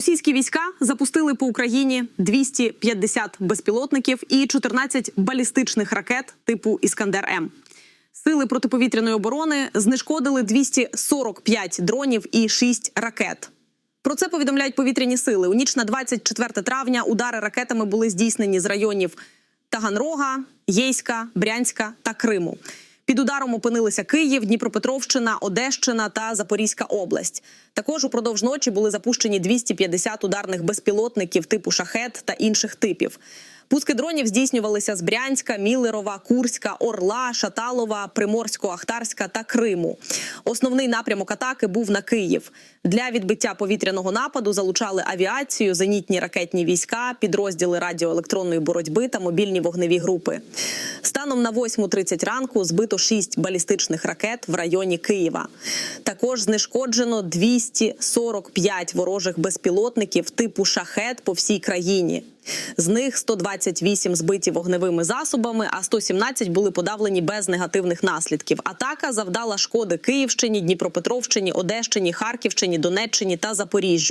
Російські війська запустили по Україні 250 безпілотників і 14 балістичних ракет типу Іскандер М. Сили протиповітряної оборони знешкодили 245 дронів і 6 ракет. Про це повідомляють повітряні сили. У ніч на 24 травня удари ракетами були здійснені з районів Таганрога, Єйська, Брянська та Криму. Під ударом опинилися Київ, Дніпропетровщина, Одещина та Запорізька область. Також упродовж ночі були запущені 250 ударних безпілотників типу шахет та інших типів. Пуски дронів здійснювалися з Брянська, Міллерова, Курська, Орла, Шаталова, Приморсько-Ахтарська та Криму. Основний напрямок атаки був на Київ. Для відбиття повітряного нападу залучали авіацію, зенітні ракетні війська, підрозділи радіоелектронної боротьби та мобільні вогневі групи. Станом на 8.30 ранку збито 6 балістичних ракет в районі Києва. Також знешкоджено 245 ворожих безпілотників типу шахет по всій країні. З них 128 збиті вогневими засобами, а 117 були подавлені без негативних наслідків. Атака завдала шкоди Київщині, Дніпропетровщині, Одещині, Харківщині, Донеччині та Запоріжжю.